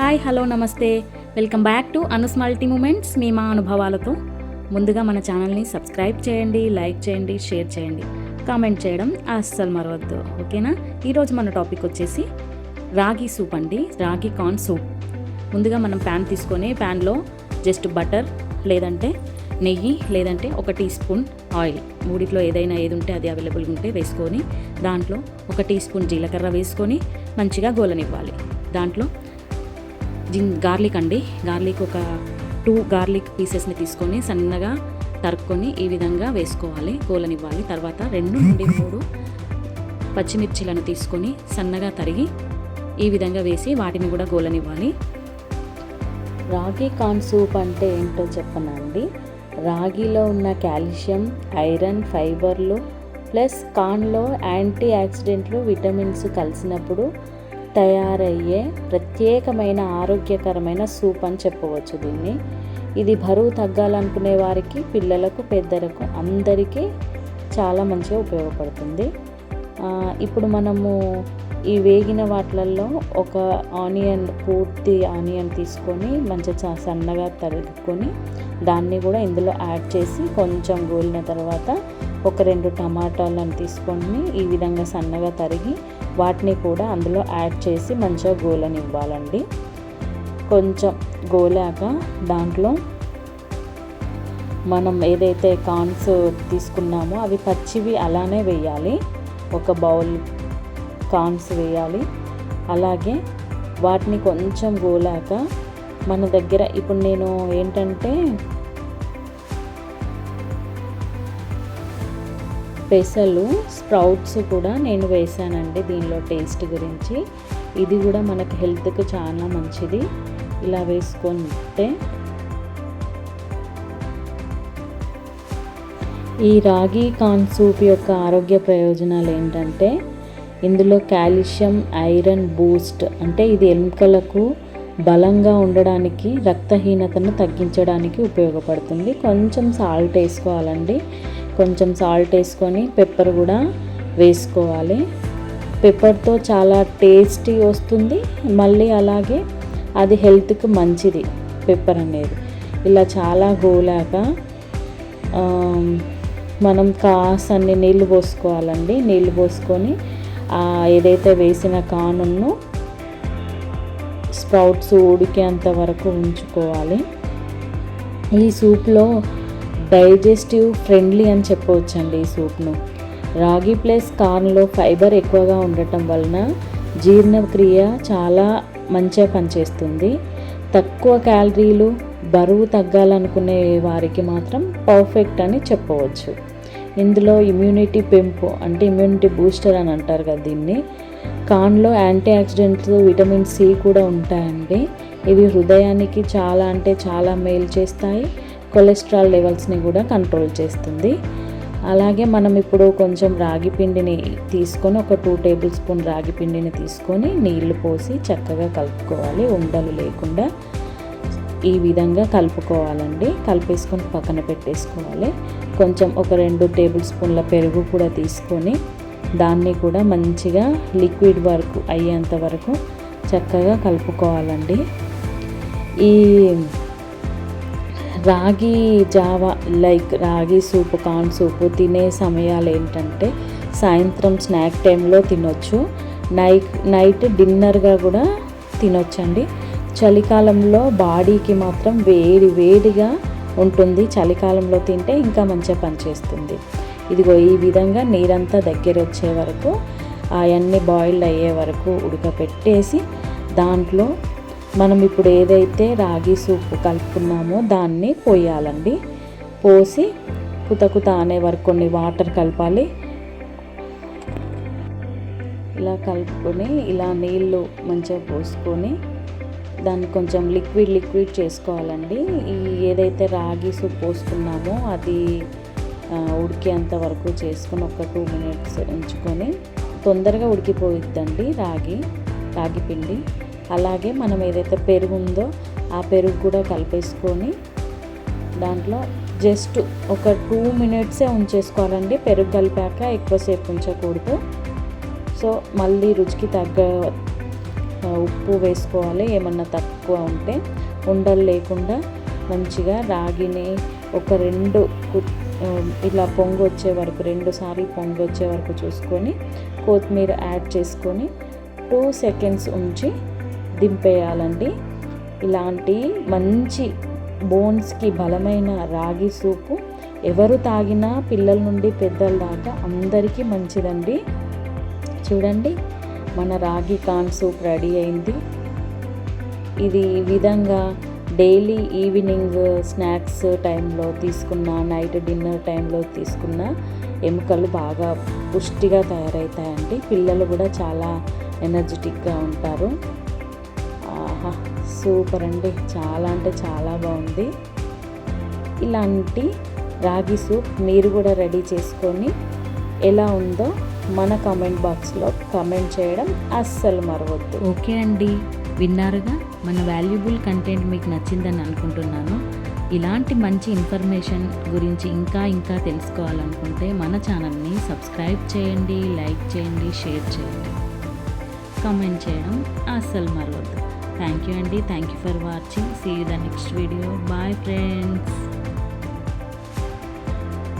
Hi hello నమస్తే. Welcome back to Anu's multi moments. మీ మా అనుభవాలతో ముందుగా మన ఛానల్ని సబ్స్క్రైబ్ చేయండి లైక్ చేయండి షేర్ చేయండి కామెంట్ చేయడం అస్సలు మరవద్దు. ఓకేనా? ఈరోజు మన టాపిక్ వచ్చేసి రాగి సూప్ అండి. రాగి కార్న్ సూప్. ముందుగా మనం ప్యాన్ తీసుకొని ప్యాన్లో జస్ట్ బటర్ లేదంటే నెయ్యి లేదంటే ఒక టీ స్పూన్ ఆయిల్ మూడిట్లో ఏదైనా ఏది ఉంటే అది అవైలబుల్గా ఉంటే వేసుకొని దాంట్లో ఒక టీ స్పూన్ జీలకర్ర వేసుకొని మంచిగా గోలనివ్వాలి. దాంట్లో జిన్ గార్లిక్ అండి. గార్లిక్ ఒక టూ గార్లిక్ పీసెస్ని తీసుకొని సన్నగా తరుక్కొని ఈ విధంగా వేసుకోవాలి. గోలనివ్వాలి. తర్వాత రెండు నుండి మూడు పచ్చిమిర్చిలను తీసుకొని సన్నగా తరిగి ఈ విధంగా వేసి వాటిని కూడా గోలనివ్వాలి. రాగి కార్న్ సూప్ అంటే ఏంటో చెప్పనా అండి? రాగిలో ఉన్న కాల్షియం ఐరన్ ఫైబర్లు ప్లస్ కార్న్లో యాంటీ ఆక్సిడెంట్లు విటమిన్స్ కలిసినప్పుడు తయారయ్యే ప్రత్యేకమైన ఆరోగ్యకరమైన సూప్ అని చెప్పవచ్చు దీన్ని. ఇది బరువు తగ్గాలనుకునే వారికి పిల్లలకు పెద్దలకు అందరికీ చాలా మంచిగా ఉపయోగపడుతుంది. ఇప్పుడు మనము ఈ వేగిన వాటిలలో ఒక ఆనియన్ పూర్తి ఆనియన్ తీసుకొని మంచిగా సన్నగా తరుక్కొని దాన్ని కూడా ఇందులో యాడ్ చేసి కొంచెం గోలిన తర్వాత ఒక రెండు టమాటాలను తీసుకొని ఈ విధంగా సన్నగా తరిగి వాటిని కూడా అందులో యాడ్ చేసి మంచిగా గోలనివ్వాలండి. కొంచెం గోలాక దాంట్లో మనం ఏదైతే కార్న్స్ తీసుకున్నామో అవి పచ్చివి అలానే వేయాలి. ఒక బౌల్ కార్న్స్ వేయాలి. అలాగే వాటిని కొంచెం గోలాక మన దగ్గర ఇప్పుడు నేను ఏంటంటే పెసలు స్ప్రౌట్స్ కూడా నేను వేసానండి దీనిలో టేస్ట్ గురించి. ఇది కూడా మనకు హెల్త్కి చాలా మంచిది. ఇలా వేసుకుంటే ఈ రాగి కార్న్ సూప్ యొక్క ఆరోగ్య ప్రయోజనాలు ఏంటంటే ఇందులో కాల్షియం ఐరన్ బూస్ట్ అంటే ఇది ఎముకలకు బలంగా ఉండడానికి రక్తహీనతను తగ్గించడానికి ఉపయోగపడుతుంది. కొంచెం సాల్ట్ వేసుకోవాలండి. కొంచెం సాల్ట్ వేసుకొని పెప్పర్ కూడా వేసుకోవాలి. పెప్పర్తో చాలా టేస్టీ వస్తుంది. మళ్ళీ అలాగే అది హెల్త్కి మంచిది పెప్పర్ అనేది. ఇలా చాలా గోలాక మనం మనం కాసన్ని నీళ్ళు పోసుకోవాలండి. నీళ్ళు పోసుకొని ఏదైతే వేసిన కానును స్ప్రౌట్స్ ఉడికేంత వరకు ఉంచుకోవాలి. ఈ సూప్లో డైజెస్టివ్ ఫ్రెండ్లీ అని చెప్పవచ్చండి ఈ సూప్ను. రాగి ప్లస్ కార్న్లో ఫైబర్ ఎక్కువగా ఉండటం వలన జీర్ణక్రియ చాలా మంచిగా పనిచేస్తుంది. తక్కువ క్యాలరీలు బరువు తగ్గాలనుకునే వారికి మాత్రం పర్ఫెక్ట్ అని చెప్పవచ్చు. ఇందులో ఇమ్యూనిటీ పెంపు అంటే ఇమ్యూనిటీ బూస్టర్ అని అంటారు కదా దీన్ని. కార్న్లో యాంటీ ఆక్సిడెంట్స్ విటమిన్ సి కూడా ఉంటాయండి. ఇవి హృదయానికి చాలా అంటే చాలా మేలు చేస్తాయి. కొలెస్ట్రాల్ లెవెల్స్ని కూడా కంట్రోల్ చేస్తుంది. అలాగే మనం ఇప్పుడు కొంచెం రాగి పిండిని తీసుకొని ఒక టూ టేబుల్ స్పూన్ రాగి పిండిని తీసుకొని నీళ్ళు పోసి చక్కగా కలుపుకోవాలి. ఉండలు లేకుండా ఈ విధంగా కలుపుకోవాలండి. కలిపేసుకొని పక్కన పెట్టేసుకోవాలి. కొంచెం ఒక రెండు టేబుల్ స్పూన్ల పెరుగు కూడా తీసుకొని దాన్ని కూడా మంచిగా లిక్విడ్ వరకు అయ్యేంత వరకు చక్కగా కలుపుకోవాలండి. ఈ రాగి జావా లైక్ రాగి సూపు కార్న్ సూపు తినే సమయాలు ఏంటంటే సాయంత్రం స్నాక్ టైంలో తినొచ్చు. నైట్ నైట్ డిన్నర్గా కూడా తినొచ్చండి. చలికాలంలో బాడీకి మాత్రం వేడి వేడిగా ఉంటుంది. చలికాలంలో తింటే ఇంకా మంచిగా పనిచేస్తుంది. ఇదిగో ఈ విధంగా నీరంతా దగ్గర వచ్చే వరకు అవన్నీ బాయిల్ అయ్యే వరకు ఉడకపెట్టేసి దాంట్లో మనం ఇప్పుడు ఏదైతే రాగి సూప్ కలుపుకున్నామో దాన్ని పోయాలండి. పోసి కుత అనే వరకు కొన్ని వాటర్ కలపాలి. ఇలా కలుపుకొని ఇలా నీళ్ళు మంచిగా పోసుకొని దాన్ని కొంచెం లిక్విడ్ లిక్విడ్ చేసుకోవాలండి. ఈ ఏదైతే రాగి సూప్ పోసుకున్నామో అది ఉడికేంత వరకు చేసుకొని ఒక టూ మినిట్స్ ఉంచుకొని తొందరగా ఉడికిపోయిద్దండి రాగి రాగి పిండి. అలాగే మనం ఏదైతే పెరుగు ఉందో ఆ పెరుగు కూడా కలిపేసుకొని దాంట్లో జస్ట్ ఒక టూ మినిట్సే ఉంచేసుకోవాలండి. పెరుగు కలిపాక ఎక్కువసేపు ఉంచకూడదు. సో మళ్ళీ రుచికి తగ్గ ఉప్పు వేసుకోవాలి. ఏమన్నా తక్కువ ఉంటే ఉండలు లేకుండా మంచిగా రాగిని ఒక రెండు కు- ఇలా పొంగు వచ్చే వరకు రెండు సార్లు పొంగు వచ్చే వరకు చూసుకొని కొత్తిమీర యాడ్ చేసుకొని టూ సెకండ్స్ ఉంచి దింపేయాలండి ఇలాంటి మంచి బోన్స్కి బలమైన రాగి సూపు ఎవరు తాగినా పిల్లల నుండి పెద్దల దాకా అందరికీ మంచిదండి. చూడండి మన రాగి కాన్ సూప్ రెడీ అయింది. ఇది ఈ విధంగా డైలీ ఈవినింగ్ స్నాక్స్ టైంలో తీసుకున్న నైట్ డిన్నర్ టైంలో తీసుకున్న ఎముకలు బాగా పుష్టిగా తయారవుతాయండి పిల్లలు కూడా చాలా ఎనర్జెటిక్గా ఉంటారు. సూపర్ అండి. చాలా అంటే చాలా బాగుంది. ఇలాంటి రాగి సూప్ మీరు కూడా రెడీ చేసుకొని ఎలా ఉందో మన కామెంట్ బాక్స్లో కామెంట్ చేయడం అస్సలు మరవద్దు. ఓకే అండి. విన్నారుగా? మన వాల్యుబుల్ కంటెంట్ మీకు నచ్చిందని అనుకుంటున్నాను. ఇలాంటి మంచి ఇన్ఫర్మేషన్ గురించి ఇంకా ఇంకా తెలుసుకోవాలనుకుంటే మన ఛానల్ని సబ్స్క్రైబ్ చేయండి లైక్ చేయండి షేర్ చేయండి. కామెంట్ చేయడం అస్సలు మరవద్దు. థ్యాంక్ యూ అండి. Thank you for watching. See the next video bye friends